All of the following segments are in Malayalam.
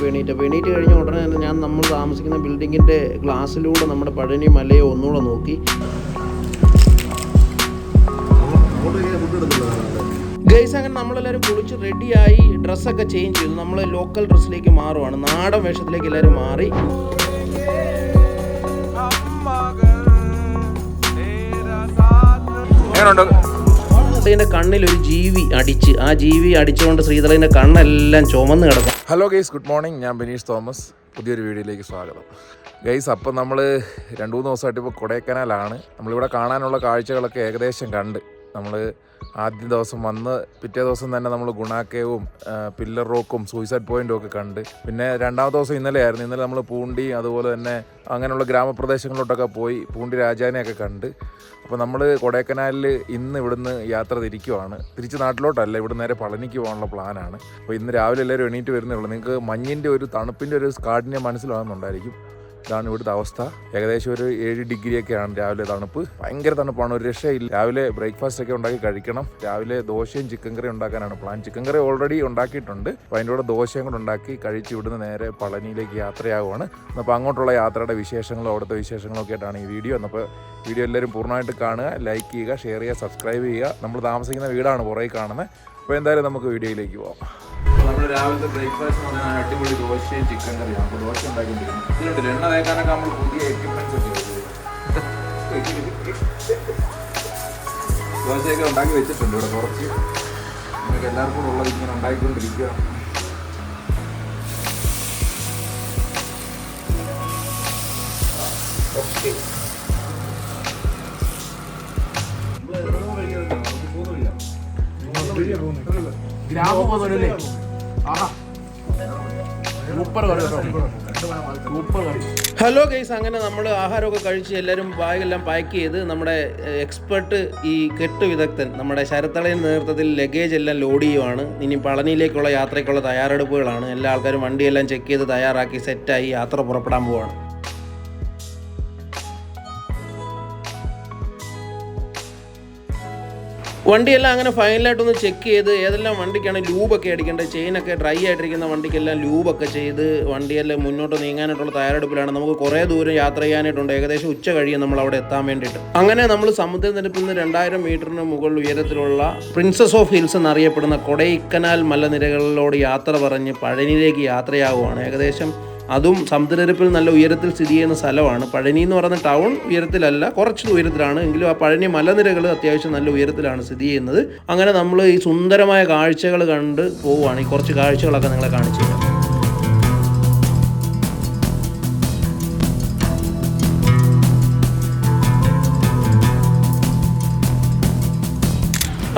കഴിഞ്ഞപ്പോൾ എണീറ്റ് അപ്പോൾ എണീറ്റ് കഴിഞ്ഞ ഉടനെ തന്നെ ഞാൻ നമ്മൾ താമസിക്കുന്ന ബിൽഡിങ്ങിന്റെ ഗ്ലാസ്സിലൂടെ നമ്മുടെ പഴനി മലയെ ഒന്നുകൂടെ നോക്കി. ഗൈസ് അങ്ങനെ നമ്മളെല്ലാവരും കുളിച്ച് റെഡിയായി ഡ്രസ്സൊക്കെ ചേഞ്ച് ചെയ്തു. നമ്മൾ ലോക്കൽ ഡ്രസ്സിലേക്ക് മാറുവാണ്. നാടൻ വേഷത്തിലേക്ക് എല്ലാവരും മാറി. എങ്ങനെയുണ്ട്? ശ്രീധരന്റെ കണ്ണിൽ ഒരു ജീവി അടിച്ച് ആ ജീവി അടിച്ചുകൊണ്ട് ശ്രീധരന്റെ കണ്ണെല്ലാം ചുമന്ന് കിടക്കും ഹലോ ഗൈസ് ഗുഡ് മോർണിംഗ് ഞാൻ ബിനീഷ് തോമസ്. പുതിയൊരു വീഡിയോയിലേക്ക് സ്വാഗതം. ഗൈസ് അപ്പം നമ്മൾ രണ്ട് മൂന്ന് ദിവസമായിട്ട് ഇപ്പോൾ കൊടൈക്കനാലാണ്. നമ്മളിവിടെ കാണാനുള്ള കാഴ്ചകളൊക്കെ ഏകദേശം കണ്ട്. നമ്മൾ ആദ്യ ദിവസം വന്ന് പിറ്റേ ദിവസം തന്നെ നമ്മൾ ഗുണാക്കേവും പില്ലർ റോക്കും സൂയിസൈഡ് പോയിന്റും ഒക്കെ കണ്ട്. പിന്നെ രണ്ടാമത്തെ ദിവസം ഇന്നലെ ആയിരുന്നു. ഇന്നലെ നമ്മൾ പൂണ്ടി അതുപോലെ തന്നെ അങ്ങനെയുള്ള ഗ്രാമപ്രദേശങ്ങളിലോട്ടൊക്കെ പോയി പൂണ്ടി രാജാനെയൊക്കെ കണ്ട്. അപ്പോൾ നമ്മൾ കൊടൈക്കനാലിൽ ഇന്ന് ഇവിടുന്ന് യാത്ര തിരിക്കുവാണ്. തിരിച്ച് നാട്ടിലോട്ടല്ല ഇവിടെ നേരെ പളനിക്ക് പോകാനുള്ള പ്ലാനാണ്. അപ്പോൾ ഇന്ന് രാവിലെ എല്ലാവരും എണീറ്റ് വരുന്നേ ഉള്ളൂ. നിങ്ങൾക്ക് മഞ്ഞിന്റെ ഒരു തണുപ്പിന്റെ ഒരു കാഠിന്യം മനസ്സിലാകുന്നുണ്ടായിരിക്കും ഇതാണ് ഇവിടുത്തെ അവസ്ഥ. ഏകദേശം ഒരു ഏഴ് ഡിഗ്രിയൊക്കെയാണ് രാവിലെ തണുപ്പ്. ഭയങ്കര തണുപ്പാണ് ഒരു രക്ഷയില്ല. രാവിലെ ബ്രേക്ക്ഫാസ്റ്റ് ഒക്കെ ഉണ്ടാക്കി കഴിക്കണം. രാവിലെ ദോശയും ചിക്കൻ കറി ഉണ്ടാക്കാനാണ് പ്ലാൻ ചിക്കൻ കറി ഓൾറെഡി ഉണ്ടാക്കിയിട്ടുണ്ട്. അപ്പോൾ അതിന്റെ കൂടെ ദോശയും കൂടെ ഉണ്ടാക്കി കഴിച്ച് ഇവിടുന്ന് നേരെ പളനിയിലേക്ക് യാത്രയാവുകയാണ്. അപ്പോൾ അങ്ങോട്ടുള്ള യാത്രയുടെ വിശേഷങ്ങളും അവിടുത്തെ വിശേഷങ്ങളും ഒക്കെ ആയിട്ടാണ് ഈ വീഡിയോ. എന്നപ്പോൾ വീഡിയോ എല്ലാവരും പൂർണമായിട്ട് കാണുക ലൈക്ക് ചെയ്യുക ഷെയർ ചെയ്യുക സബ്സ്ക്രൈബ് ചെയ്യുക. നമ്മൾ താമസിക്കുന്ന വീടാണ് പുറകെ കാണുന്നത്. അപ്പോൾ എന്തായാലും നമുക്ക് വീഡിയോയിലേക്ക് പോകാം രാവിലത്തെ ബ്രേക്ക്ഫാസ്റ്റ് എന്ന് പറഞ്ഞാൽ അടിപൊളി ദോശയും ചിക്കൻ കറിയാണ് അപ്പോൾ ദോശ ഉണ്ടാക്കിക്കൊണ്ടിരിക്കുന്നു ഇതിലുണ്ടല്ലോ എണ്ണ തേക്കാനൊക്കെ നമ്മൾ പുതിയ എക്യുപ്മെന്റ്സ് ഒക്കെ. ദോശയൊക്കെ ഉണ്ടാക്കി വെച്ചിട്ടുണ്ട് ഇവിടെ കുറച്ച് നിങ്ങൾക്ക് എല്ലാവർക്കും ഉള്ളത് ഇങ്ങനെ ഉണ്ടാക്കിക്കൊണ്ടിരിക്കുക ഓക്കെ ഗ്രാമം പോകുന്നല്ലേ സൂപ്പർ സൂപ്പർ ഹലോ ഗൈസ് അങ്ങനെ നമ്മൾ ആഹാരമൊക്കെ കഴിച്ച് എല്ലാവരും ബാഗെല്ലാം പാക്ക് ചെയ്ത് നമ്മുടെ എക്സ്പെർട്ട് ഈ കെട്ട് വിദഗ്ധൻ നമ്മുടെ ശരത്തളയുടെ നേതൃത്വത്തിൽ ലഗേജ് എല്ലാം ലോഡ് ചെയ്യുവാണ്. ഇനി പളനിയിലേക്കുള്ള യാത്രയ്ക്കുള്ള തയ്യാറെടുപ്പുകളാണ്. എല്ലാ ആൾക്കാരും വണ്ടിയെല്ലാം ചെക്ക് ചെയ്ത് തയ്യാറാക്കി സെറ്റായി യാത്ര പുറപ്പെടാൻ പോവാണ്. വണ്ടിയെല്ലാം അങ്ങനെ ഫൈനലായിട്ടൊന്ന് ചെക്ക് ചെയ്ത് ഏതെല്ലാം വണ്ടിക്കാണ് ലൂബൊക്കെ അടിക്കേണ്ടത്? ചെയിനൊക്കെ ഡ്രൈ ആയിട്ടിരിക്കുന്ന വണ്ടിക്കെല്ലാം ലൂബൊക്കെ ചെയ്ത് വണ്ടിയെല്ലാം മുന്നോട്ട് നീങ്ങാനായിട്ടുള്ള തയ്യാറെടുപ്പിലാണ്. നമുക്ക് കുറേ ദൂരം യാത്ര ചെയ്യാനായിട്ടുണ്ട്. ഏകദേശം ഉച്ച കഴിയും നമ്മൾ അവിടെ എത്താൻ വേണ്ടിയിട്ട്. അങ്ങനെ നമ്മൾ സമുദ്രനിരപ്പിൽ നിന്ന് രണ്ടായിരം മീറ്ററിന് മുകളിൽ ഉയരത്തിലുള്ള പ്രിൻസസ് ഓഫ് ഹിൽസ് എന്നറിയപ്പെടുന്ന കൊടൈക്കനാൽ മലനിരകളിലോട് യാത്ര പറഞ്ഞ് പഴനിയിലേക്ക് യാത്രയാവുകയാണ്. ഏകദേശം അതും സമുദ്രനിരപ്പിൽ നല്ല ഉയരത്തിൽ സ്ഥിതി ചെയ്യുന്ന സ്ഥലമാണ്. പഴനി എന്ന് പറയുന്ന ടൗൺ ഉയരത്തിലല്ല കുറച്ച് ഉയരത്തിലാണ്. എങ്കിലും ആ പഴനി മലനിരകൾ അത്യാവശ്യം നല്ല ഉയരത്തിലാണ് സ്ഥിതി ചെയ്യുന്നത്. അങ്ങനെ നമ്മൾ ഈ സുന്ദരമായ കാഴ്ചകൾ കണ്ട് പോവുകയാണ്. ഈ കുറച്ച് കാഴ്ചകളൊക്കെ നിങ്ങളെ കാണിച്ചു തരാം.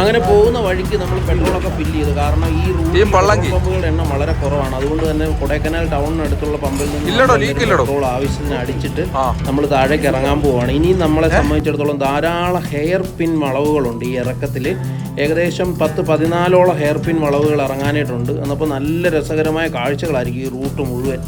അങ്ങനെ പോകുന്ന വഴിക്ക് നമ്മൾ പെട്രോളൊക്കെ ഫില്ല് ചെയ്തു. കാരണം ഈ റൂട്ടിൽ. പമ്പുകളുടെ എണ്ണം വളരെ കുറവാണ്. അതുകൊണ്ട് തന്നെ കൊടൈക്കനാൽ ടൗണിനടുത്തുള്ള പമ്പിൽ നിന്ന്. പെട്രോൾ ആവശ്യത്തിന് അടിച്ചിട്ട് നമ്മൾ താഴേക്ക് ഇറങ്ങാൻ പോവാണ്. ഇനിയും നമ്മളെ സംബന്ധിച്ചിടത്തോളം ധാരാളം ഹെയർ പിൻ വളവുകളുണ്ട് ഈ ഇറക്കത്തിൽ ഏകദേശം പത്ത് പതിനാലോളം ഹെയർ പിൻ വളവുകൾ ഇറങ്ങാനായിട്ടുണ്ട്. എന്നപ്പോൾ നല്ല രസകരമായ കാഴ്ചകളായിരിക്കും ഈ റൂട്ട് മുഴുവൻ.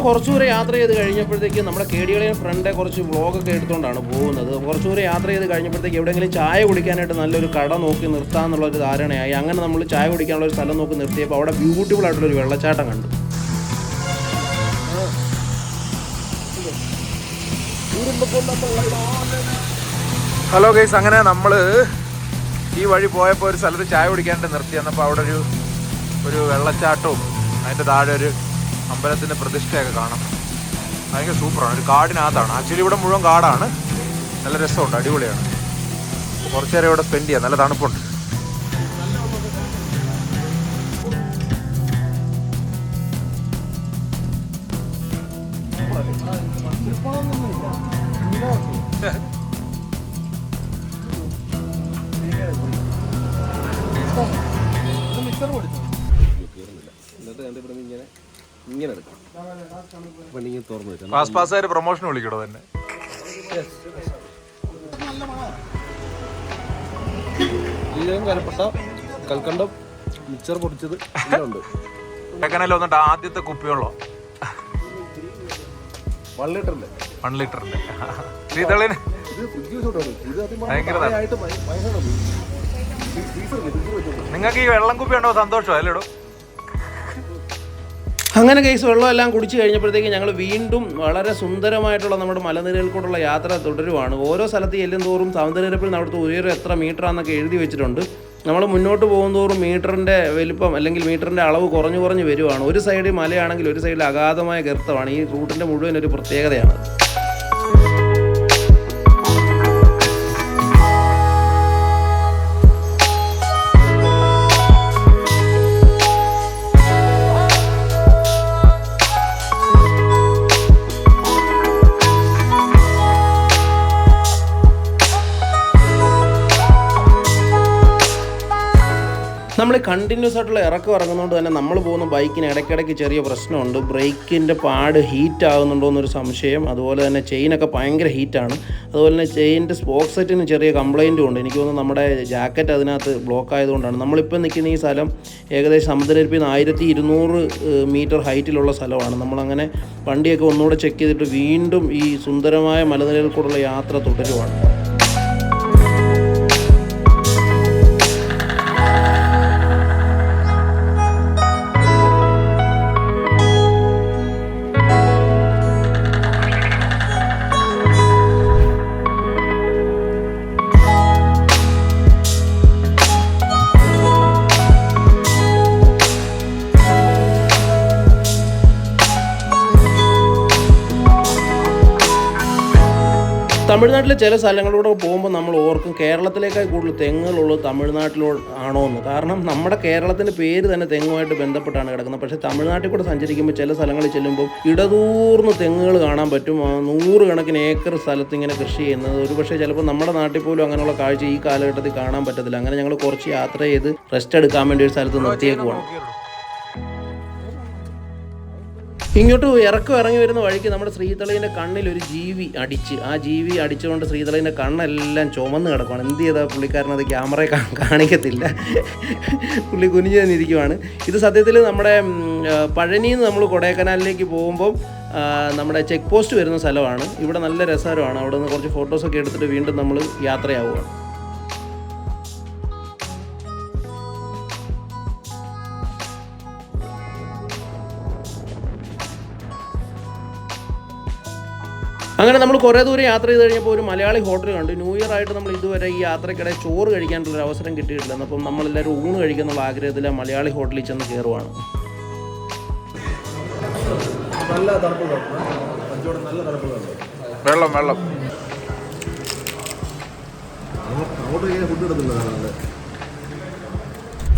നമ്മൾ കുറച്ച് ദൂരെ യാത്ര ചെയ്ത് കഴിഞ്ഞപ്പോഴത്തേക്ക് നമ്മുടെ കേടികളെയും ഫ്രണ്ടെ കുറച്ച് വ്ളോഗൊക്കെ എടുത്തുകൊണ്ടാണ് പോകുന്നത്. കുറച്ചുകൂടെ യാത്ര ചെയ്ത് കഴിഞ്ഞപ്പോഴത്തേക്ക് എവിടെയെങ്കിലും ചായ കുടിക്കാനായിട്ട് നല്ലൊരു കട നോക്കി നിർത്താമെന്നുള്ളൊരു ധാരണയായി. അങ്ങനെ നമ്മൾ ചായ കുടിക്കാനുള്ള ഒരു സ്ഥലം നോക്കി നിർത്തിയപ്പോൾ അവിടെ ബ്യൂട്ടിഫുൾ ആയിട്ടുള്ളൊരു വെള്ളച്ചാട്ടം കണ്ടു. ഹലോ ഗൈസ് അങ്ങനെ നമ്മൾ ഈ വഴി പോയപ്പോൾ ഒരു സ്ഥലത്ത് ചായ കുടിക്കാനായിട്ട് നിർത്തി. എന്നപ്പോൾ അവിടെ ഒരു ഒരു വെള്ളച്ചാട്ടവും അതിന്റെ താഴെ ഒരു അമ്പലത്തിന്റെ പ്രതിഷ്ഠയൊക്കെ കാണാം. ഭയങ്കര സൂപ്പറാണ്. ഒരു കാടിനകത്താണ്. ആക്ച്വലി ഇവിടെ മുഴുവൻ കാടാണ്. നല്ല രസമുണ്ട്. അടിപൊളിയാണ്. കുറച്ചു നേരം ഇവിടെ സ്പെൻഡ് ചെയ്യാം. നല്ല തണുപ്പുണ്ട്. എന്നിട്ട് കണ്ടിവിടെ ഇങ്ങനെ എടുക്കാം ഇങ്ങനെ തുറന്നു വെച്ചാൽ പാസ് പാസ്സുകാർ പ്രൊമോഷൻ വിളിക്കണോ തന്നെ കൽക്കണ്ടം മിക്സർ പൊടിച്ചത് ഉണ്ട് വന്നിട്ട് ആദ്യത്തെ കുപ്പിയുള്ളോ വൺ ലിറ്ററിന്റെ വൺ ലിറ്ററിന്റെ ശ്രീതളിന് നിങ്ങൾക്ക് ഈ വെള്ളം കുപ്പി ഉണ്ടോ സന്തോഷം അല്ലേടോ അങ്ങനെ കേസ് വെള്ളമെല്ലാം കുടിച്ചു കഴിഞ്ഞപ്പോഴത്തേക്ക് ഞങ്ങൾ വീണ്ടും വളരെ സുന്ദരമായിട്ടുള്ള നമ്മുടെ കൂടെയുള്ള യാത്ര തുടരുവാണ്. ഓരോ സ്ഥലത്ത് ചെല്ലും തോറും സൗന്ദര്യപ്പിൽ അവിടുത്തെ ഉയരം എത്ര മീറ്ററാന്നൊക്കെ എഴുതി വെച്ചിട്ടുണ്ട്. നമ്മൾ മുന്നോട്ട് പോകുന്തോറും മീറ്ററിന്റെ വലിപ്പം അല്ലെങ്കിൽ മീറ്ററിന്റെ അളവ് കുറഞ്ഞു കുറഞ്ഞ് വരുവാണ്. ഒരു സൈഡിൽ മലയാണെങ്കിൽ ഒരു സൈഡിൽ അഗാധമായ ഗർത്തമാണ്. ഈ റൂട്ടിന്റെ മുഴുവൻ ഒരു പ്രത്യേകതയാണ്. കണ്ടിന്യൂസ് ആയിട്ടുള്ള ഇറക്കം ഇറങ്ങുന്നതുകൊണ്ട് തന്നെ നമ്മൾ പോകുന്ന ബൈക്കിന് ഇടയ്ക്കിടയ്ക്ക് ചെറിയ പ്രശ്നമുണ്ട്. ബ്രേക്കിന്റെ പാട് ഹീറ്റ് ആകുന്നുണ്ടോ എന്നൊരു സംശയം. അതുപോലെ തന്നെ ചെയിനൊക്കെ ഭയങ്കര ഹീറ്റാണ് അതുപോലെ തന്നെ ചെയിന്റെ സ്പോക്ക് സെറ്റിന് ചെറിയ കംപ്ലൈന്റും ഉണ്ട്. എനിക്ക് തോന്നുന്നു നമ്മുടെ ജാക്കറ്റ് അതിനകത്ത് ബ്ലോക്ക് ആയതുകൊണ്ടാണ്. നമ്മളിപ്പോൾ നിൽക്കുന്ന ഈ സ്ഥലം ഏകദേശം സമുദ്രനിരപ്പിൽ നിന്ന് ആയിരത്തി ഇരുന്നൂറ് മീറ്റർ ഹൈറ്റിലുള്ള സ്ഥലമാണ്. നമ്മളങ്ങനെ വണ്ടിയൊക്കെ ഒന്നുകൂടെ ചെക്ക് ചെയ്തിട്ട് വീണ്ടും ഈ സുന്ദരമായ മലനിരയിൽ കൂടെയുള്ള യാത്ര തുടരുവാണ്. തമിഴ്നാട്ടിലെ ചില സ്ഥലങ്ങളിലൂടെ പോകുമ്പോൾ നമ്മൾ ഓർക്കും കേരളത്തിലേക്കാൾ കൂടുതൽ തെങ്ങുകളുള്ളത് തമിഴ്നാട്ടിലോ ആണോ എന്ന്. കാരണം നമ്മുടെ കേരളത്തിന്റെ പേര് തന്നെ തെങ്ങുമായിട്ട് ബന്ധപ്പെട്ടാണ് കിടക്കുന്നത്. പക്ഷേ തമിഴ്നാട്ടിൽ കൂടെ സഞ്ചരിക്കുമ്പോൾ ചില സ്ഥലങ്ങളിൽ ചെല്ലുമ്പോൾ ഇടതൂർന്ന് തെങ്ങുകൾ കാണാൻ പറ്റും. നൂറുകണക്കിന് ഏക്കർ സ്ഥലത്ത് ഇങ്ങനെ കൃഷി ചെയ്യുന്നത്. ഒരു പക്ഷേ ചിലപ്പോൾ നമ്മുടെ നാട്ടിൽ പോലും അങ്ങനെയുള്ള കാഴ്ച ഈ കാലഘട്ടത്തിൽ കാണാൻ പറ്റത്തില്ല. അങ്ങനെ ഞങ്ങൾ കുറച്ച് യാത്ര ചെയ്ത് റെസ്റ്റ് എടുക്കാൻ വേണ്ടി ഒരു സ്ഥലത്ത് നിർത്തിയേക്കുവാണ്. ഇങ്ങോട്ട് ഇറക്കം ഇറങ്ങി വരുന്ന വഴിക്ക് നമ്മുടെ ശ്രീതളീന്റെ കണ്ണിൽ ഒരു ജീവി അടിച്ച്. ആ ജീവി അടിച്ചുകൊണ്ട് ശ്രീതളീന്റെ കണ്ണെല്ലാം ചുമന്ന് കിടക്കുകയാണ് എന്ത് ചെയ്താൽ പുള്ളിക്കാരനത് ക്യാമറയെ ക്യാമറ കാണിക്കത്തില്ല. പുള്ളി കുനിഞ്ഞു തന്നിരിക്കുവാണ് ഇത് സത്യത്തിൽ നമ്മുടെ പഴനിയിൽ നിന്ന് നമ്മൾ കൊടൈക്കനാലിലേക്ക് പോകുമ്പം നമ്മുടെ ചെക്ക് പോസ്റ്റ് വരുന്ന സ്ഥലമാണ്. ഇവിടെ നല്ല രസകരമാണ്. അവിടെ നിന്ന് കുറച്ച് ഫോട്ടോസൊക്കെ എടുത്തിട്ട് വീണ്ടും നമ്മൾ യാത്രയാവുകയാണ് അങ്ങനെ നമ്മൾ കുറേ ദൂരം യാത്ര ചെയ്ത് കഴിഞ്ഞപ്പോൾ ഒരു മലയാളി ഹോട്ടൽ കണ്ടു. ന്യൂ ഇയർ ആയിട്ട് നമ്മൾ ഇതുവരെ ഈ യാത്രക്കിടെ ചോറ് കഴിക്കാനുള്ള ഒരു അവസരം കിട്ടിയിട്ടില്ല. അപ്പം നമ്മളെല്ലാവരും ഊണ് കഴിക്കാനുള്ള ആഗ്രഹത്തിൽ ആ മലയാളി ഹോട്ടലിൽ ചെന്ന് കയറുവാണ്. നല്ല നല്ല വെള്ളം വെള്ളം. ഫുഡ് നല്ല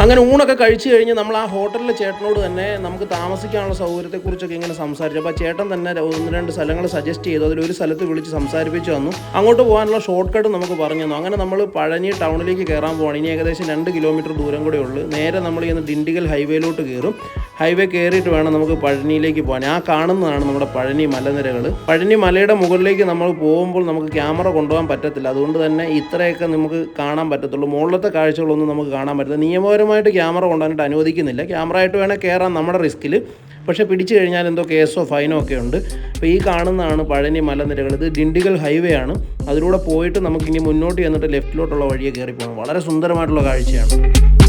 അങ്ങനെ ഊണൊക്കെ കഴിച്ചു കഴിഞ്ഞ് നമ്മൾ ആ ഹോട്ടലിൽ ചേട്ടനോട് തന്നെ നമുക്ക് താമസിക്കാനുള്ള സൗകര്യത്തെക്കുറിച്ചൊക്കെ ഇങ്ങനെ സംസാരിച്ചു. അപ്പോൾ ചേട്ടൻ തന്നെ ഒന്ന് രണ്ട് സ്ഥലങ്ങൾ സജസ്റ്റ് ചെയ്തു. അതിൽ ഒരു സ്ഥലത്ത് വിളിച്ച് സംസാരിപ്പിച്ചു വന്നു അങ്ങോട്ട് പോകാനുള്ള ഷോർട്ട് കട്ട് നമുക്ക് പറഞ്ഞു തന്നു. അങ്ങനെ നമ്മൾ പഴനി ടൗണിലേക്ക് കയറാൻ പോവാണ്. ഇനി ഏകദേശം രണ്ട് കിലോമീറ്റർ ദൂരം കൂടെ ഉള്ളൂ. നേരെ നമ്മൾ ഇന്ന് ഡിണ്ടിഗൽ ഹൈവേയിലോട്ട് കയറും. ഹൈവേ കയറിയിട്ട് വേണം നമുക്ക് പഴനിയിലേക്ക് പോകാൻ. ആ കാണുന്നതാണ് നമ്മുടെ പഴനി മലനിരകൾ പഴനി മലയുടെ മുകളിലേക്ക് നമ്മൾ പോകുമ്പോൾ നമുക്ക് ക്യാമറ കൊണ്ടുപോകാൻ പറ്റത്തില്ല. അതുകൊണ്ട് തന്നെ ഇത്രയൊക്കെ നമുക്ക് കാണാൻ പറ്റത്തുള്ളൂ. മുകളിലത്തെ കാഴ്ചകളൊന്നും നമുക്ക് കാണാൻ പറ്റില്ല നിയമപരമായിട്ട് ക്യാമറ കൊണ്ടുവന്നിട്ട് അനുവദിക്കുന്നില്ല. ക്യാമറ ആയിട്ട് വേണേൽ കയറാൻ നമ്മുടെ റിസ്ക്കിൽ പക്ഷേ പിടിച്ചു കഴിഞ്ഞാൽ എന്തോ കേസോ ഫൈനോ ഒക്കെ ഉണ്ട്. അപ്പോൾ ഈ കാണുന്നതാണ് പഴനി മലനിരകൾ ഇത് ഡിണ്ടിഗൽ ഹൈവേ ആണ്. അതിലൂടെ പോയിട്ട് നമുക്കിനി മുന്നോട്ട് ചെന്നിട്ട് ലെഫ്റ്റിലോട്ടുള്ള വഴിയെ കയറി പോകണം. വളരെ സുന്ദരമായിട്ടുള്ള കാഴ്ചയാണ്.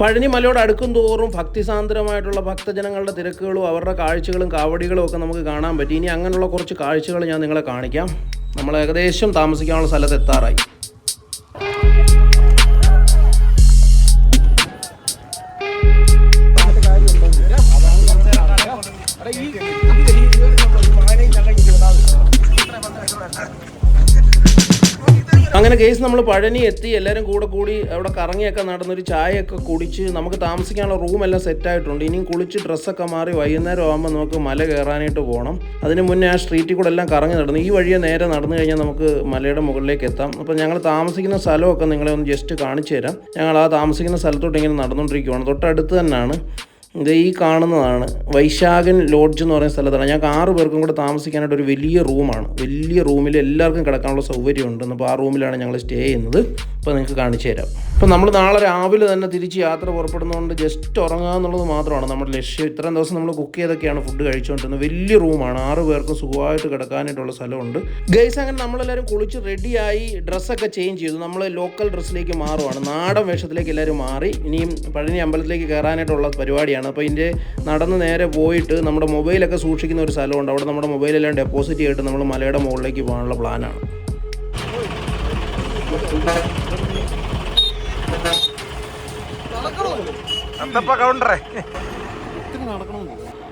പഴനി മലയോട് അടുക്കും തോറും ഭക്തിസാന്ദ്രമായിട്ടുള്ള ഭക്തജനങ്ങളുടെ തിരക്കുകളും അവരുടെ കാഴ്ചകളും കാവടികളും ഒക്കെ നമുക്ക് കാണാൻ പറ്റി. ഇനി അങ്ങനെയുള്ള കുറച്ച് കാഴ്ചകൾ ഞാൻ നിങ്ങളെ കാണിക്കാം. നമ്മൾ ഏകദേശം താമസിക്കാനുള്ള സ്ഥലത്ത് എത്താറായി. കേസ് നമ്മൾ പഴനി എത്തി എല്ലാവരും കൂടെ കൂടി അവിടെ കറങ്ങിയൊക്കെ നടന്നൊരു ചായയൊക്കെ കുടിച്ച് നമുക്ക് താമസിക്കാനുള്ള റൂമെല്ലാം സെറ്റായിട്ടുണ്ട് ഇനിയും കുളിച്ച് ഡ്രസ്സൊക്കെ മാറി വൈകുന്നേരം ആകുമ്പോൾ നമുക്ക് മല കയറാനായിട്ട് പോകണം അതിന് മുന്നേ ആ സ്ട്രീറ്റിൽ കൂടെ എല്ലാം കറങ്ങി നടന്നു ഈ വഴിയെ നേരെ നടന്നു കഴിഞ്ഞാൽ നമുക്ക് മലയുടെ മുകളിലേക്ക് എത്താം. അപ്പോൾ ഞങ്ങൾ താമസിക്കുന്ന സ്ഥലമൊക്കെ നിങ്ങളെ ഒന്ന് ജസ്റ്റ് കാണിച്ചു തരാം. ഞങ്ങൾ ആ താമസിക്കുന്ന സ്ഥലത്തോട്ട് ഇങ്ങനെ നടന്നുകൊണ്ടിരിക്കുവാണ് തൊട്ടടുത്ത് തന്നെയാണ് ഇത് ഈ കാണുന്നതാണ്. വൈശാഖൻ ലോഡ്ജ് എന്ന് പറയുന്ന സ്ഥലത്താണ്. ഞങ്ങൾക്ക് ആറ് പേർക്കും കൂടെ താമസിക്കാനായിട്ട് ഒരു വലിയ റൂമാണ്. വലിയ റൂമിൽ എല്ലാവർക്കും കിടക്കാനുള്ള സൗകര്യമുണ്ട്. അപ്പോൾ ആ റൂമിലാണ് ഞങ്ങൾ സ്റ്റേ ചെയ്യുന്നത്. അപ്പോൾ നിങ്ങൾക്ക് കാണിച്ചു തരാം. അപ്പോൾ നമ്മൾ നാളെ രാവിലെ തന്നെ തിരിച്ച് യാത്ര പുറപ്പെടുന്നതുകൊണ്ട് ജസ്റ്റ് ഉറങ്ങുക എന്നുള്ളത് മാത്രമാണ്. നമ്മുടെ ലക്ഷ്യം. ഇത്രയും ദിവസം നമ്മൾ കുക്ക് ചെയ്തൊക്കെയാണ് ഫുഡ് കഴിച്ചുകൊണ്ടിരുന്നത്. വലിയ റൂമാണ് ആറ് പേർക്കും സുഖമായിട്ട് കിടക്കാനായിട്ടുള്ള സ്ഥലമുണ്ട്. ഗൈസ് അങ്ങനെ നമ്മളെല്ലാവരും കുളിച്ച് റെഡിയായി ഡ്രസ്സൊക്കെ ചേഞ്ച് ചെയ്തു. നമ്മൾ ലോക്കൽ ഡ്രസ്സിലേക്ക് മാറുവാണ്. നാടൻ വേഷത്തിലേക്ക് എല്ലാവരും മാറി. ഇനിയും പഴനി അമ്പലത്തിലേക്ക് കയറാനായിട്ടുള്ള പരിപാടിയാണ്. അപ്പോൾ ഇതിന്റെ നടന്ന് നേരെ പോയിട്ട് നമ്മുടെ മൊബൈലൊക്കെ സൂക്ഷിക്കുന്ന ഒരു സ്ഥലമുണ്ട്. അവിടെ നമ്മുടെ മൊബൈലെല്ലാം ഡെപ്പോസിറ്റ് ചെയ്തിട്ട് നമ്മൾ മലയുടെ മുകളിലേക്ക് പോകാനുള്ള പ്ലാനാണ്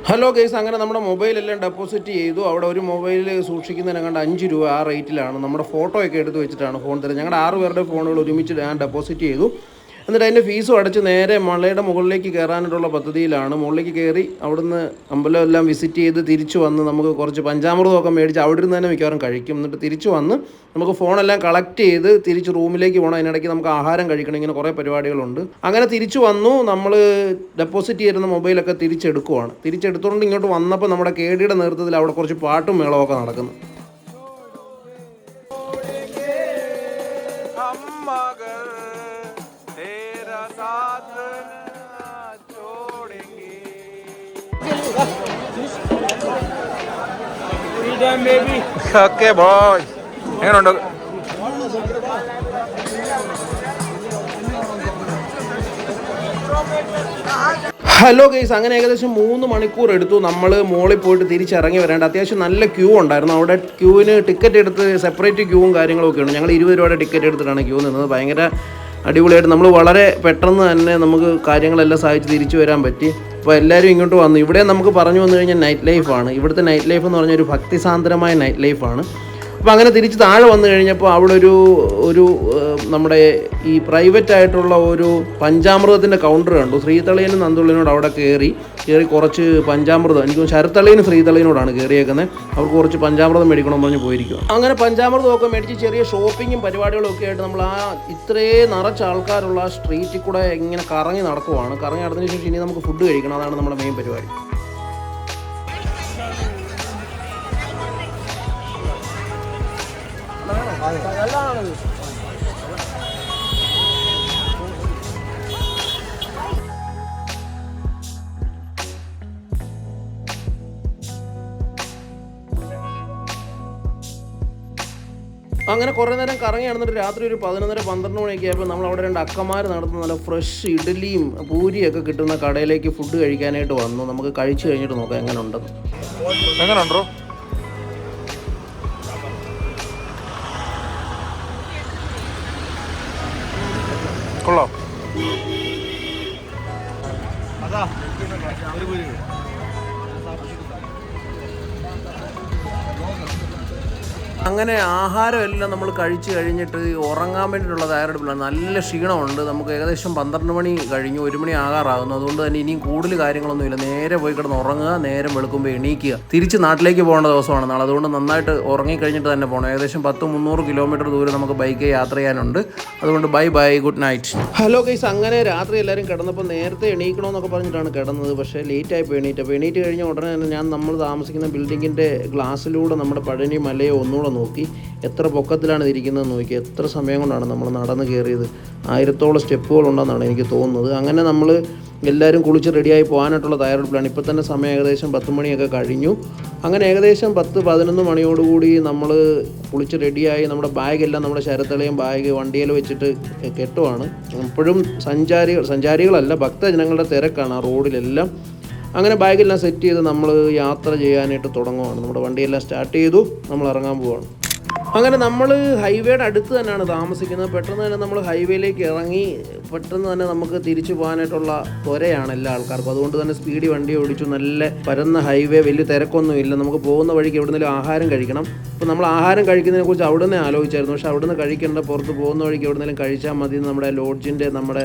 ഹലോ കേസ് അങ്ങനെ നമ്മുടെ മൊബൈലെല്ലാം ഡെപ്പോസിറ്റ് ചെയ്തു. അവിടെ ഒരു മൊബൈൽ സൂക്ഷിക്കുന്നതിനെ കണ്ട് അഞ്ച് രൂപ ആ റേറ്റിലാണ് നമ്മുടെ ഫോട്ടോ ഒക്കെ എടുത്ത് വെച്ചിട്ടാണ് ഫോൺ തരുന്നത്. ഞങ്ങളുടെ ആറ് പേരുടെ ഫോണുകൾ ഒരുമിച്ച് ഞാൻ ഡെപ്പോസിറ്റ് ചെയ്തു. എന്നിട്ട് അതിന്റെ ഫീസും അടച്ച് നേരെ മലയുടെ മുകളിലേക്ക് കയറാനായിട്ടുള്ള പദ്ധതിയിലാണ്. മുകളിലേക്ക് കയറി അവിടുന്ന് അമ്പലം എല്ലാം വിസിറ്റ് ചെയ്ത് തിരിച്ചു വന്ന് നമുക്ക് കുറച്ച് പഞ്ചാമൃതമൊക്കെ മേടിച്ച് അവിടെ ഇരുന്ന് തന്നെ മിക്കവാറും കഴിക്കും. എന്നിട്ട് തിരിച്ചു വന്ന് നമുക്ക് ഫോണെല്ലാം കളക്ട് ചെയ്ത് തിരിച്ച് റൂമിലേക്ക് പോകണം. അതിനിടയ്ക്ക് നമുക്ക് ആഹാരം കഴിക്കണം. ഇങ്ങനെ കുറേ പരിപാടികളുണ്ട്. അങ്ങനെ തിരിച്ചു വന്നു. നമ്മൾ ഡെപ്പോസിറ്റ് ചെയ്തിരുന്ന മൊബൈലൊക്കെ തിരിച്ചെടുക്കുവാണ്. തിരിച്ചെടുത്തുകൊണ്ട് ഇങ്ങോട്ട് വന്നപ്പോൾ നമ്മുടെ കേടിയുടെ നേതൃത്വത്തിൽ അവിടെ കുറച്ച് പാട്ടും മേളമൊക്കെ നടക്കുന്നു. ഓക്കെ ബോയ് എങ്ങനെയുണ്ട്? ഹലോ ഗൈസ് അങ്ങനെ ഏകദേശം മൂന്ന് മണിക്കൂർ എടുത്തു. നമ്മൾ മോളിൽ പോയിട്ട് തിരിച്ചിറങ്ങി വരേണ്ട. അത്യാവശ്യം നല്ല ക്യൂ ഉണ്ടായിരുന്നു. അവിടെ ക്യൂവിന് ടിക്കറ്റ് എടുത്ത് സെപ്പറേറ്റ് ക്യൂവും കാര്യങ്ങളൊക്കെ ഉണ്ട് ഞങ്ങൾ ഇരുപത് രൂപയുടെ ടിക്കറ്റ് എടുത്തിട്ടാണ് ക്യൂ നിന്നത്. ഭയങ്കര അടിപൊളിയായിട്ട് നമ്മൾ വളരെ പെട്ടെന്ന് തന്നെ നമുക്ക് കാര്യങ്ങളെല്ലാം സാധിച്ച് തിരിച്ചു വരാൻ പറ്റി. അപ്പോൾ എല്ലാവരും ഇങ്ങോട്ട് വന്നു. ഇവിടെ നമുക്ക് പറഞ്ഞു വന്നു കഴിഞ്ഞാൽ നൈറ്റ് ലൈഫാണ് ഇവിടുത്തെ നൈറ്റ് ലൈഫ് എന്ന് പറഞ്ഞാൽ ഒരു ഭക്തിസാന്ദ്രമായ നൈറ്റ് ലൈഫാണ് അപ്പോൾ അങ്ങനെ തിരിച്ച് താഴെ വന്നു കഴിഞ്ഞപ്പോൾ അവിടെ ഒരു ഒരു നമ്മുടെ ഈ പ്രൈവറ്റ് ആയിട്ടുള്ള ഒരു പഞ്ചാമൃതത്തിന്റെ കൗണ്ടർ കണ്ടു. ശ്രീതളിയനും നന്ദുള്ളിനോട് അവിടെ കയറി കയറി കുറച്ച് പഞ്ചാമൃതം എനിക്ക് ശരത്തളിയനും ശ്രീതളിയനോടാണ് കയറിയേക്കുന്നത്. അവർക്ക് കുറച്ച് പഞ്ചാമൃതം മേടിക്കണമെന്ന് പറഞ്ഞ് പോയിരിക്കും അങ്ങനെ പഞ്ചാമൃതമൊക്കെ മേടിച്ച് ചെറിയ ഷോപ്പിങ്ങും പരിപാടികളും ഒക്കെ ആയിട്ട് നമ്മൾ ആ ഇത്രേ നിറച്ച ആൾക്കാരുള്ള സ്ട്രീറ്റിൽ കൂടെ ഇങ്ങനെ കറങ്ങി നടക്കുവാണ്. കറങ്ങി നടന്നതിന് ശേഷം ഇനി നമുക്ക് ഫുഡ് കഴിക്കണം. അതാണ് നമ്മുടെ മെയിൻ പരിപാടി. അങ്ങനെ കുറേ നേരം കറങ്ങി നടന്നിട്ട് രാത്രി ഒരു പതിനൊന്നര പന്ത്രണ്ട് മണിയൊക്കെ ആയപ്പോൾ നമ്മൾ അവിടെ രണ്ട് അക്കമാർ നടത്തുന്ന നല്ല ഫ്രഷ് ഇഡലിയും പൂരിയൊക്കെ കിട്ടുന്ന കടയിലേക്ക് ഫുഡ് കഴിക്കാനായിട്ട് വന്നു. നമുക്ക് കഴിച്ചു കഴിഞ്ഞിട്ട് നോക്കാം എങ്ങനെ ഉണ്ടെന്ന് എങ്ങനെയുണ്ടോ കൊള്ളാം. അങ്ങനെ ആഹാരം എല്ലാം നമ്മൾ കഴിച്ചു കഴിഞ്ഞിട്ട് ഉറങ്ങാൻ വേണ്ടിയിട്ടുള്ള തയ്യാറെടുപ്പിലാണ്. നല്ല ക്ഷീണമുണ്ട്. നമുക്ക് ഏകദേശം പന്ത്രണ്ട് മണി കഴിഞ്ഞു ഒരു മണി ആകാറാകുന്നു അതുകൊണ്ട് തന്നെ ഇനിയും കൂടുതൽ കാര്യങ്ങളൊന്നുമില്ല. നേരെ പോയി കിടന്ന് ഉറങ്ങുക നേരം വെളുക്കുമ്പോൾ എണീക്കുക. തിരിച്ച് നാട്ടിലേക്ക് പോകേണ്ട ദിവസമാണ് നാളെ. അതുകൊണ്ട് നന്നായിട്ട് ഉറങ്ങിക്കഴിഞ്ഞിട്ട് തന്നെ പോകണം. ഏകദേശം പത്ത് മുന്നൂറ് കിലോമീറ്റർ ദൂരം നമുക്ക് ബൈക്ക് യാത്ര ചെയ്യാനുണ്ട്. അതുകൊണ്ട് bye bye good night. Hello guys അങ്ങനെ രാത്രി എല്ലാവരും കിടന്നപ്പോൾ നേരത്തെ എണീക്കണമെന്നൊക്കെ പറഞ്ഞിട്ടാണ് കിടന്നത്. പക്ഷേ ലേറ്റ് ആയി എണീറ്റ്. അപ്പോൾ എണീറ്റ് കഴിഞ്ഞ ഉടനെ തന്നെ ഞാൻ നമ്മൾ താമസിക്കുന്ന ബിൽഡിങ്ങിന്റെ ഗ്ലാസ്സിലൂടെ നമ്മുടെ പഴനി മലയെ ഒന്നുകൂടെ നോക്കി. എത്ര പൊക്കത്തിലാണ് ഇത് ഇരിക്കുന്നത് നോക്കി. എത്ര സമയം കൊണ്ടാണ് നമ്മൾ നടന്ന് കയറിയത്. ആയിരത്തോളം സ്റ്റെപ്പുകളുണ്ടെന്നാണ് എനിക്ക് തോന്നുന്നത്. അങ്ങനെ നമ്മൾ എല്ലാവരും കുളിച്ച് റെഡിയായി പോകാനായിട്ടുള്ള തയ്യാറെടുപ്പിലാണ്. ഇപ്പോൾ തന്നെ സമയം ഏകദേശം പത്ത് മണിയൊക്കെ കഴിഞ്ഞു. അങ്ങനെ ഏകദേശം പത്ത് പതിനൊന്ന് മണിയോടുകൂടി നമ്മൾ കുളിച്ച് റെഡിയായി. നമ്മുടെ ബാഗെല്ലാം നമ്മുടെ ശരത്തളയും ബാഗ് വണ്ടിയിൽ വെച്ചിട്ട് കെട്ടുവാണ്. എപ്പോഴും സഞ്ചാരികൾ സഞ്ചാരികളല്ല ഭക്തജനങ്ങളുടെ തിരക്കാണ് ആ റോഡിലെല്ലാം. അങ്ങനെ ബാഗെല്ലാം സെറ്റ് ചെയ്ത് നമ്മൾ യാത്ര ചെയ്യാനായിട്ട് തുടങ്ങുവാണ്. നമ്മുടെ വണ്ടിയെല്ലാം സ്റ്റാർട്ട് ചെയ്തു നമ്മൾ ഇറങ്ങാൻ പോവാണ്. അങ്ങനെ നമ്മൾ ഹൈവേയുടെ അടുത്ത് തന്നെയാണ് താമസിക്കുന്നത്. പെട്ടെന്ന് തന്നെ നമ്മൾ ഹൈവേയിലേക്ക് ഇറങ്ങി പെട്ടെന്ന് തന്നെ നമുക്ക് തിരിച്ചു പോകാനായിട്ടുള്ള ത്വരയാണ് എല്ലാ ആൾക്കാർക്കും. അതുകൊണ്ട് തന്നെ സ്പീഡിൽ വണ്ടി ഓടിച്ചു നല്ല പരന്ന ഹൈവേ വലിയ തിരക്കൊന്നുമില്ല. നമുക്ക് പോകുന്ന വഴിക്ക് എവിടെന്നെങ്കിലും ആഹാരം കഴിക്കണം. അപ്പോൾ നമ്മൾ ആഹാരം കഴിക്കുന്നതിനെ കുറിച്ച് അവിടെ നിന്ന് ആലോചിച്ചായിരുന്നു. പക്ഷേ അവിടെ നിന്ന് കഴിക്കേണ്ട പുറത്ത് പോകുന്ന വഴിക്ക് എവിടെന്നെങ്കിലും കഴിച്ചാൽ മതി എന്ന് നമ്മുടെ ലോഡ്ജിന്റെ നമ്മുടെ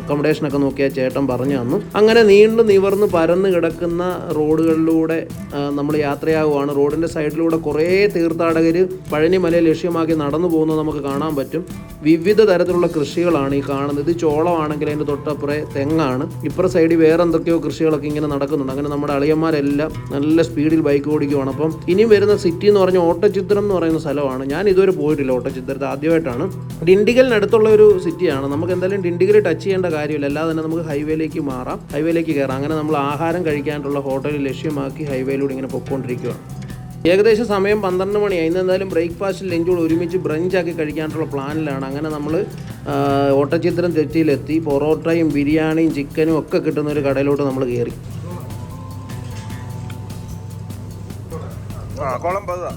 അക്കോമഡേഷനൊക്കെ നോക്കിയാൽ ചേട്ടൻ പറഞ്ഞു തന്നു. അങ്ങനെ നീണ്ടു നിവർന്ന് പരന്ന് കിടക്കുന്ന റോഡുകളിലൂടെ നമ്മൾ യാത്രയാകുവാണ് റോഡിന്റെ സൈഡിലൂടെ കുറേ തീർത്ഥാടകർ പഴനിമലയെ ലക്ഷ്യമാക്കി നടന്നു പോകുന്നത് നമുക്ക് കാണാൻ പറ്റും. വിവിധ തരത്തിലുള്ള കൃഷികളാണ് ഈ കാണുന്നത്. ഇത് ചോളമാണെങ്കിൽ അതിന്റെ തൊട്ടപ്പുറേ തെങ്ങാണ്. ഇപ്പുറ സൈഡിൽ വേറെ എന്തൊക്കെയോ കൃഷികളൊക്കെ ഇങ്ങനെ നടക്കുന്നുണ്ട്. അങ്ങനെ നമ്മുടെ അളിയന്മാരെല്ലാം നല്ല സ്പീഡിൽ ബൈക്ക് ഓടിക്കുവാണ്. അപ്പം ഇനിയും വരുന്ന സിറ്റി എന്ന് പറഞ്ഞ ഓട്ടചിത്രം എന്ന് പറയുന്ന സ്ഥലമാണ്. ഞാൻ ഇതുവരെ പോയിട്ടില്ല ഓട്ടചിത്രത്തെ ആദ്യമായിട്ടാണ്. ഡിണ്ടിഗലിനടുത്തുള്ള ഒരു സിറ്റിയാണ് നമുക്ക് എന്തായാലും ഡിണ്ടിഗൽ ടച്ച് ചെയ്യേണ്ട കാര്യമില്ല. അല്ലാതെ തന്നെ നമുക്ക് ഹൈവേയിലേക്ക് മാറാം. ഹൈവേയിലേക്ക് കയറാം അങ്ങനെ നമ്മൾ ആഹാരം കഴിക്കാനുള്ള ഹോട്ടൽ ലക്ഷ്യമാക്കി ഹൈവേയിലൂടെ ഇങ്ങനെ പൊയ്ക്കൊണ്ടിരിക്കുകയാണ് ഏകദേശം സമയം പന്ത്രണ്ട് മണി ഇന്ന് എന്തായാലും ബ്രേക്ക്ഫാസ്റ്റ് ലഞ്ചോട് ഒരുമിച്ച് ബ്രഞ്ചാക്കി കഴിക്കാനുള്ള പ്ലാനിലാണ്. അങ്ങനെ നമ്മൾ ഓട്ടച്ചിത്രം തെറ്റിയിലെത്തി. പൊറോട്ടയും ബിരിയാണിയും ചിക്കനും ഒക്കെ കിട്ടുന്ന ഒരു കടയിലോട്ട് നമ്മൾ കയറി കുളം പതാ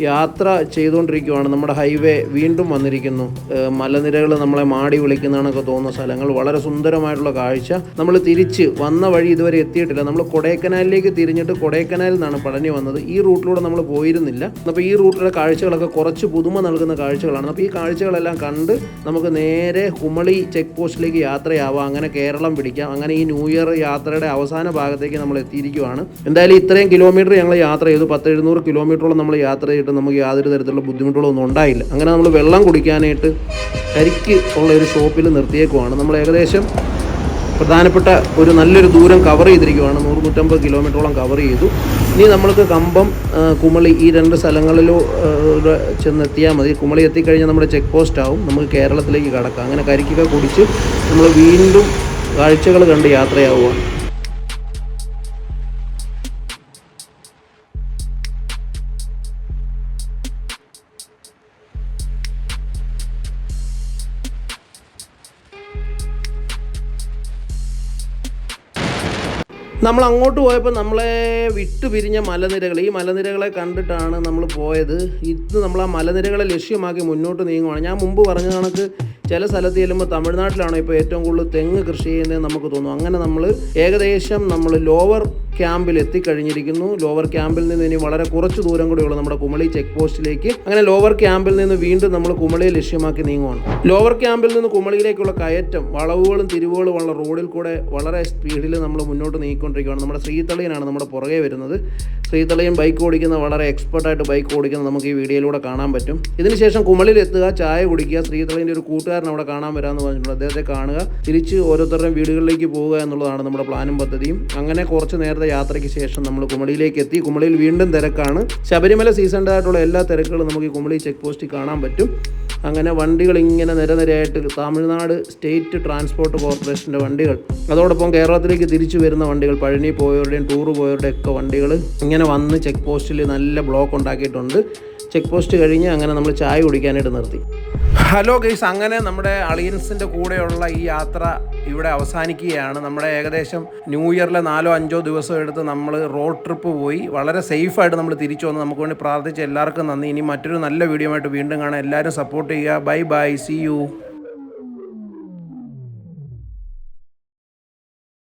യാത്ര ചെയ്തുകൊണ്ടിരിക്കുവാണ്. നമ്മുടെ ഹൈവേ വീണ്ടും വന്നിരിക്കുന്നു. മലനിരകൾ നമ്മളെ മാടി വിളിക്കുന്നതാണൊക്കെ തോന്നുന്ന സ്ഥലങ്ങൾ. വളരെ സുന്ദരമായിട്ടുള്ള കാഴ്ച. നമ്മൾ തിരിച്ച് വന്ന വഴി ഇതുവരെ എത്തിയിട്ടില്ല. നമ്മൾ കൊടൈക്കനാലിലേക്ക് തിരിഞ്ഞിട്ട് കൊടൈക്കനാലിൽ നിന്നാണ് പഴനി വന്നത്. ഈ റൂട്ടിലൂടെ നമ്മൾ പോയിരുന്നില്ല. അപ്പോൾ ഈ റൂട്ടിലെ കാഴ്ചകളൊക്കെ കുറച്ച് പുതുമ നൽകുന്ന കാഴ്ചകളാണ്. അപ്പോൾ ഈ കാഴ്ചകളെല്ലാം കണ്ട് നമുക്ക് നേരെ കുമളി ചെക്ക് പോസ്റ്റിലേക്ക് യാത്രയാവാം. അങ്ങനെ കേരളം പിടിക്കാം. അങ്ങനെ ഈ ന്യൂ ഇയർ യാത്രയുടെ അവസാന ഭാഗത്തേക്ക് നമ്മൾ എത്തിയിരിക്കുവാണ്. എന്തായാലും ഇത്രയും കിലോമീറ്റർ ഞങ്ങൾ യാത്ര ചെയ്തു. പത്ത് എഴുന്നൂറ് കിലോമീറ്ററോളം നമ്മൾ യാത്ര ചെയ്തിട്ട് നമുക്ക് യാതൊരു തരത്തിലുള്ള ബുദ്ധിമുട്ടുകളൊന്നും ഉണ്ടായില്ല. അങ്ങനെ നമ്മൾ വെള്ളം കുടിക്കാനായിട്ട് കരിക്ക് ഉള്ള ഒരു ഷോപ്പിൽ നിർത്തിയേക്കുവാണ്. നമ്മൾ ഏകദേശം പ്രധാനപ്പെട്ട ഒരു നല്ലൊരു ദൂരം കവർ ചെയ്തിരിക്കുവാണ്. നൂറ് നൂറ്റമ്പത് കിലോമീറ്ററോളം കവർ ചെയ്തു. ഇനി നമ്മൾക്ക് കമ്പം കുമളി ഈ രണ്ട് സ്ഥലങ്ങളിലോ ചെന്നെത്തിയാൽ മതി. കുമളി എത്തിക്കഴിഞ്ഞാൽ നമ്മുടെ ചെക്ക് പോസ്റ്റ് ആവും. നമുക്ക് കേരളത്തിലേക്ക് കടക്കാം. അങ്ങനെ കരിക്കൊക്കെ കുടിച്ച് നമ്മൾ വീണ്ടും കാഴ്ചകൾ കണ്ട് യാത്രയാവുകയാണ് നമ്മൾ അങ്ങോട്ട് പോയപ്പോൾ നമ്മളെ വിട്ടുപിരിഞ്ഞ മലനിരകൾ. ഈ മലനിരകളെ കണ്ടിട്ടാണ് നമ്മൾ പോയത്. ഇത് നമ്മൾ ആ മലനിരകളെ ലക്ഷ്യമാക്കി മുന്നോട്ട് നീങ്ങുവാണ്. ഞാൻ മുമ്പ് പറഞ്ഞ കണക്ക് ചില സ്ഥലത്ത് ചെല്ലുമ്പോൾ തമിഴ്നാട്ടിലാണ് ഇപ്പോൾ ഏറ്റവും കൂടുതൽ തെങ്ങ് കൃഷി ചെയ്യുന്നത് നമുക്ക് തോന്നും അങ്ങനെ നമ്മൾ ഏകദേശം നമ്മൾ ലോവർ ക്യാമ്പിൽ എത്തിക്കഴിഞ്ഞിരിക്കുന്നു. ലോവർ ക്യാമ്പിൽ നിന്ന് ഇനി വളരെ കുറച്ച് ദൂരം കൂടെ ഉള്ളൂ നമ്മുടെ കുമളി ചെക്ക് പോസ്റ്റിലേക്ക് അങ്ങനെ ലോവർ ക്യാമ്പിൽ നിന്ന് വീണ്ടും നമ്മൾ കുമളിയെ ലക്ഷ്യമാക്കി നീങ്ങുവാണ്. ലോവർ ക്യാമ്പിൽ നിന്ന് കുമളിയിലേക്കുള്ള കയറ്റം വളവുകളും തിരിവുകളും ഉള്ള റോഡിൽ കൂടെ വളരെ സ്പീഡിൽ നമ്മൾ മുന്നോട്ട് നീങ്ങിക്കൊണ്ടിരിക്കുകയാണ്. നമ്മുടെ ശ്രീതളിയനാണ് നമ്മുടെ പുറകെ വരുന്നത്. ശ്രീതളിയൻ ബൈക്ക് ഓടിക്കുന്ന വളരെ എക്സ്പെർട്ടായിട്ട് ബൈക്ക് ഓടിക്കുന്ന നമുക്ക് ഈ വീഡിയോയിലൂടെ കാണാൻ പറ്റും. ഇതിനുശേഷം കുമളിയിൽ എത്തുക ചായ കുടിക്കുക ശ്രീതളിന്റെ ഒരു കൂട്ടുകാരൻ അവിടെ കാണാൻ വരാമെന്ന് പറഞ്ഞിട്ടുണ്ട്. അദ്ദേഹത്തെ കാണുക തിരിച്ച് ഓരോരുത്തരുടെയും വീടുകളിലേക്ക് പോവുക എന്നുള്ളതാണ് നമ്മുടെ പ്ലാനും പദ്ധതിയും. അങ്ങനെ കുറച്ച് നേരത്തെ യാത്രയ്ക്ക് ശേഷം നമ്മൾ കുമളിയിലേക്ക് എത്തി. കുമളിയിൽ വീണ്ടും തിരക്കാണ്. ശബരിമല സീസണിന്റെതായിട്ടുള്ള എല്ലാ തിരക്കുകളും നമുക്ക് ഈ കുമളി ചെക്ക് പോസ്റ്റിൽ കാണാൻ പറ്റും. അങ്ങനെ വണ്ടികൾ ഇങ്ങനെ നിരനിരയായിട്ട് തമിഴ്നാട് സ്റ്റേറ്റ് ട്രാൻസ്പോർട്ട് കോർപ്പറേഷന്റെ വണ്ടികൾ അതോടൊപ്പം കേരളത്തിലേക്ക് തിരിച്ചു വരുന്ന വണ്ടികൾ പഴനി പോയവരുടെയും ടൂർ പോയവരുടെയും ഒക്കെ വണ്ടികൾ ഇങ്ങനെ വന്ന് ചെക്ക് പോസ്റ്റിൽ നല്ല ബ്ലോക്ക് ഉണ്ടാക്കിയിട്ടുണ്ട്. ചെക്ക് പോസ്റ്റ് കഴിഞ്ഞ് അങ്ങനെ നമ്മൾ ചായ കുടിക്കാനായിട്ട് നിർത്തി. ഹലോ ഗൈസ് അങ്ങനെ നമ്മുടെ അളിയൻസിന്റെ കൂടെയുള്ള ഈ യാത്ര ഇവിടെ അവസാനിക്കുകയാണ്. നമ്മുടെ ഏകദേശം ന്യൂ ഇയറിലെ നാലോ അഞ്ചോ ദിവസം എടുത്ത് നമ്മൾ റോഡ് ട്രിപ്പ് പോയി. വളരെ സേഫായിട്ട് നമ്മൾ തിരിച്ചു വന്ന്. നമുക്ക് വേണ്ടി പ്രാർത്ഥിച്ച എല്ലാവർക്കും നന്ദി. ഇനി മറ്റൊരു നല്ല വീഡിയോ ആയിട്ട് വീണ്ടും കാണാം. എല്ലാവരും സപ്പോർട്ട് ചെയ്യുക. Bye bye C U